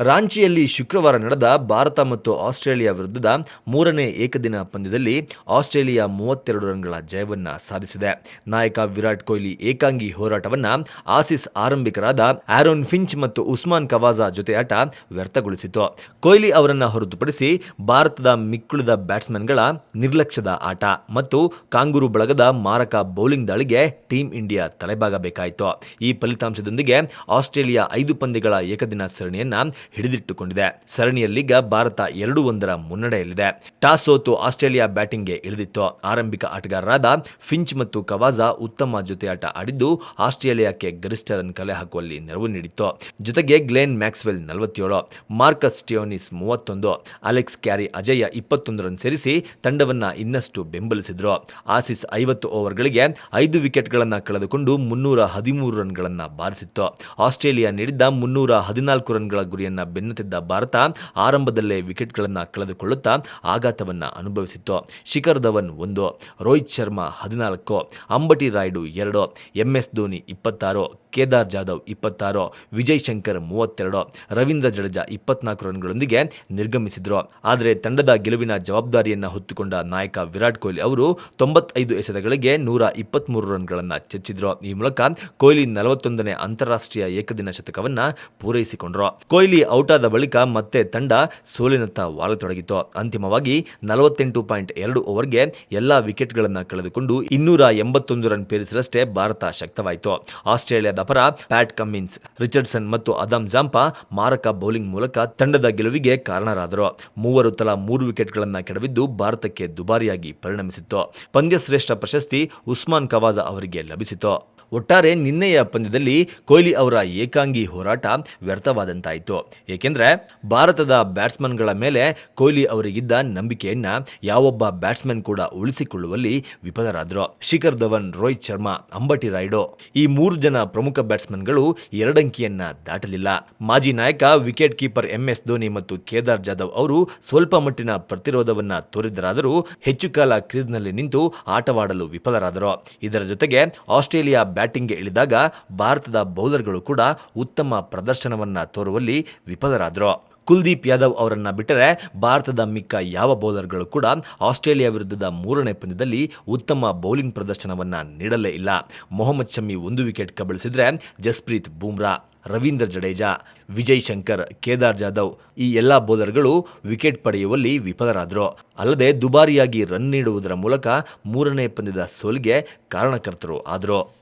ರಾಂಚಿಯಲ್ಲಿ ಶುಕ್ರವಾರ ನಡೆದ ಭಾರತ ಮತ್ತು ಆಸ್ಟ್ರೇಲಿಯಾ ವಿರುದ್ಧದ ಮೂರನೇ ಏಕದಿನ ಪಂದ್ಯದಲ್ಲಿ ಆಸ್ಟ್ರೇಲಿಯಾ ಮೂವತ್ತೆರಡು ರನ್ಗಳ ಜಯವನ್ನು ಸಾಧಿಸಿದೆ. ನಾಯಕ ವಿರಾಟ್ ಕೊಹ್ಲಿ ಏಕಾಂಗಿ ಹೋರಾಟವನ್ನು ಆಸಿಸ್ ಆರಂಭಿಕರಾದ ಆರೋನ್ ಫಿಂಚ್ ಮತ್ತು ಉಸ್ಮಾನ್ ಕವಾಜಾ ಜೊತೆಯಾಟ ವ್ಯರ್ಥಗೊಳಿಸಿತು. ಕೊಹ್ಲಿ ಅವರನ್ನು ಹೊರತುಪಡಿಸಿ ಭಾರತದ ಮಿಕ್ಕುಳಿದ ಬ್ಯಾಟ್ಸ್ಮನ್ಗಳ ನಿರ್ಲಕ್ಷ್ಯದ ಆಟ ಮತ್ತು ಕಾಂಗೂರು ಬಳಗದ ಮಾರಕ ಬೌಲಿಂಗ್ ದಾಳಿಗೆ ಟೀಂ ಇಂಡಿಯಾ ತಲೆಬಾಗಬೇಕಾಯಿತು. ಈ ಫಲಿತಾಂಶದೊಂದಿಗೆ ಆಸ್ಟ್ರೇಲಿಯಾ ಐದು ಪಂದ್ಯಗಳ ಏಕದಿನ ಸರಣಿಯನ್ನ ಹಿಡಿದಿಟ್ಟುಕೊಂಡಿದೆ. ಸರಣಿಯಲ್ಲೀಗ ಭಾರತ ಎರಡು ಒಂದರ ಮುನ್ನಡೆಯಲ್ಲಿದೆ. ಟಾಸ್ ಸೋತು ಆಸ್ಟ್ರೇಲಿಯಾ ಬ್ಯಾಟಿಂಗ್ಗೆ ಇಳಿದಿತ್ತು. ಆರಂಭಿಕ ಆಟಗಾರರಾದ ಫಿಂಚ್ ಮತ್ತು ಕವಾಜಾ ಉತ್ತಮ ಜೊತೆಯಾಟ ಆಡಿದ್ದು ಆಸ್ಟ್ರೇಲಿಯಾಕ್ಕೆ ಗರಿಷ್ಠ ರನ್ ಕಲೆ ಹಾಕುವಲ್ಲಿ ನೆರವು ನೀಡಿತ್ತು. ಜೊತೆಗೆ ಗ್ಲೇನ್ ಮ್ಯಾಕ್ಸ್ವೆಲ್ ನಲವತ್ತೇಳು, ಮಾರ್ಕಸ್ ಟಿಯೋನಿಸ್ ಮೂವತ್ತೊಂದು, ಅಲೆಕ್ಸ್ ಕ್ಯಾರಿ ಅಜಯ್ಯ ಇಪ್ಪತ್ತೊಂದು ರನ್ ಸೇರಿಸಿ ತಂಡವನ್ನ ಇನ್ನಷ್ಟು ಬೆಂಬಲಿಸಿದ್ರು. ಆಸಿಸ್ ಐವತ್ತು ಓವರ್ಗಳಿಗೆ ಐದು ವಿಕೆಟ್ಗಳನ್ನು ಕಳೆದುಕೊಂಡು ಮುನ್ನೂರ ಹದಿಮೂರು ರನ್ಗಳನ್ನು ಬಾರಿಸಿತ್ತು. ಆಸ್ಟ್ರೇಲಿಯಾ ನೀಡಿದ್ದ ಮುನ್ನೂರ ಹದಿನಾಲ್ಕು ರನ್ಗಳ ಗುರಿಯನ್ನ ಬೆನ್ನತ್ತಿದ್ದ ಭಾರತ ಆರಂಭದಲ್ಲೇ ವಿಕೆಟ್ಗಳನ್ನು ಕಳೆದುಕೊಳ್ಳುತ್ತಾ ಆಘಾತವನ್ನ ಅನುಭವಿಸಿತ್ತು. ಶಿಖರ್ ಧವನ್ ಒಂದು, ರೋಹಿತ್ ಶರ್ಮಾ ಹದಿನಾಲ್ಕು, ಅಂಬಟಿ ರಾಯ್ಡು ಎರಡು, ಎಂಎಸ್ ಧೋನಿ ಇಪ್ಪತ್ತಾರು, ಕೇದಾರ್ ಜಾಧವ್ ಇಪ್ಪತ್ತಾರು, ವಿಜಯ್ ಶಂಕರ್ ಮೂವತ್ತೆರಡು, ರವೀಂದ್ರ ಜಡೇಜಾ ಇಪ್ಪತ್ನಾಲ್ಕು ರನ್ಗಳೊಂದಿಗೆ ನಿರ್ಗಮಿಸಿದರು. ಆದರೆ ತಂಡದ ಗೆಲುವಿನ ಜವಾಬ್ದಾರಿಯನ್ನು ಹೊತ್ತುಕೊಂಡ ನಾಯಕ ವಿರಾಟ್ ಕೊಹ್ಲಿ ಅವರು ತೊಂಬತ್ತೈದು ಎಸೆತಗಳಿಗೆ ನೂರ ಇಪ್ಪತ್ಮೂರು ರನ್ಗಳನ್ನು ಚಚ್ಚಿದ್ರು. ಈ ಮೂಲಕ ಕೊಹ್ಲಿ ನಲವತ್ತೊಂದನೇ ಅಂತಾರಾಷ್ಟ್ರೀಯ ಏಕದಿನ ಶತಕವನ್ನು ಪೂರೈಸಿಕೊಂಡರು. ಕೊಹ್ಲಿ ಔಟಾದ ಬಳಿಕ ಮತ್ತೆ ತಂಡ ಸೋಲಿನತ್ತ ವಾಲತೊಡಗಿತು ಅಂತಿಮವಾಗಿ ನಲವತ್ತೆಂಟು ಪಾಯಿಂಟ್ ಎರಡು ಓವರ್ಗೆ ಎಲ್ಲಾ ವಿಕೆಟ್ಗಳನ್ನು ಕಳೆದುಕೊಂಡು ಇನ್ನೂರ ಎಂಬತ್ತೊಂದು ರನ್ ಪೇರಿಸಿದಷ್ಟೇ ಭಾರತ ಶಕ್ತವಾಯಿತು. ಆಸ್ಟ್ರೇಲಿಯಾದ ಪರ ಪ್ಯಾಟ್ ಕಮ್ಮಿನ್ಸ್, ರಿಚರ್ಡ್ಸನ್ ಮತ್ತು ಅದಮ್ ಜಾಂಪಾ ಮಾರಕ ಬೌಲಿಂಗ್ ಮೂಲಕ ತಂಡದ ಗೆಲುವಿಗೆ ಕಾರಣರಾದರು. ಮೂವರು ತಲಾ ಮೂರು ವಿಕೆಟ್ಗಳನ್ನು ಕೆಡವಿದ್ದು ಭಾರತಕ್ಕೆ ದುಬಾರಿಯಾಗಿ ಪರಿಣಮಿಸಿತ್ತು. ಪಂದ್ಯಶ್ರೇಷ್ಠ ಪ್ರಶಸ್ತಿ ಉಸ್ಮಾನ್ ಕವಾಜ ಅವರಿಗೆ ಲಭಿಸಿತು ಒಟ್ಟಾರೆ ನಿನ್ನೆಯ ಪಂದ್ಯದಲ್ಲಿ ಕೊಹ್ಲಿ ಅವರ ಏಕಾಂಗಿ ಹೋರಾಟ ವ್ಯರ್ಥವಾದಂತಾಯಿತು. ಏಕೆಂದರೆ ಭಾರತದ ಬ್ಯಾಟ್ಸ್ಮನ್ಗಳ ಮೇಲೆ ಕೊಹ್ಲಿ ಅವರಿಗಿದ್ದ ನಂಬಿಕೆಯನ್ನ ಯಾವೊಬ್ಬ ಬ್ಯಾಟ್ಸ್ಮನ್ ಕೂಡ ಉಳಿಸಿಕೊಳ್ಳುವಲ್ಲಿ ವಿಫಲರಾದರು. ಶಿಖರ್ ಧವನ್, ರೋಹಿತ್ ಶರ್ಮಾ, ಅಂಬಟಿ ರಾಯ್ಡು ಈ ಮೂರು ಜನ ಪ್ರಮುಖ ಬ್ಯಾಟ್ಸ್ಮನ್ಗಳು ಎರಡಂಕಿಯನ್ನ ದಾಟಲಿಲ್ಲ. ಮಾಜಿ ನಾಯಕ, ವಿಕೆಟ್ ಕೀಪರ್ ಎಂಎಸ್ ಧೋನಿ ಮತ್ತು ಕೇದಾರ್ ಜಾಧವ್ ಅವರು ಸ್ವಲ್ಪ ಮಟ್ಟಿನ ಪ್ರತಿರೋಧವನ್ನ ತೋರಿದರಾದರೂ ಹೆಚ್ಚು ಕಾಲ ಕ್ರೀಸ್ನಲ್ಲಿ ನಿಂತು ಆಟವಾಡಲು ವಿಫಲರಾದರು. ಇದರ ಜೊತೆಗೆ ಆಸ್ಟ್ರೇಲಿಯಾ ಬ್ಯಾಟಿಂಗ್ಗೆ ಇಳಿದಾಗ ಭಾರತದ ಬೌಲರ್ಗಳು ಕೂಡ ಉತ್ತಮ ಪ್ರದರ್ಶನವನ್ನ ತೋರುವಲ್ಲಿ ವಿಫಲರಾದರು. ಕುಲ್ದೀಪ್ ಯಾದವ್ ಅವರನ್ನು ಬಿಟ್ಟರೆ ಭಾರತದ ಮಿಕ್ಕ ಯಾವ ಬೌಲರ್ಗಳು ಕೂಡ ಆಸ್ಟ್ರೇಲಿಯಾ ವಿರುದ್ಧದ ಮೂರನೇ ಪಂದ್ಯದಲ್ಲಿ ಉತ್ತಮ ಬೌಲಿಂಗ್ ಪ್ರದರ್ಶನವನ್ನ ನೀಡಲೇ ಇಲ್ಲ. ಮೊಹಮ್ಮದ್ ಶಮಿ ಒಂದು ವಿಕೆಟ್ ಕಬಳಿಸಿದರೆ ಜಸ್ಪ್ರೀತ್ ಬೂಮ್ರಾ, ರವೀಂದ್ರ ಜಡೇಜಾ, ವಿಜಯ್ ಶಂಕರ್, ಕೇದಾರ್ ಜಾಧವ್ ಈ ಎಲ್ಲ ಬೌಲರ್ಗಳು ವಿಕೆಟ್ ಪಡೆಯುವಲ್ಲಿ ವಿಫಲರಾದರು. ಅಲ್ಲದೆ ದುಬಾರಿಯಾಗಿ ರನ್ ನೀಡುವುದರ ಮೂಲಕ ಮೂರನೇ ಪಂದ್ಯದ ಸೋಲಿಗೆ ಕಾರಣಕರ್ತರು ಆದರು.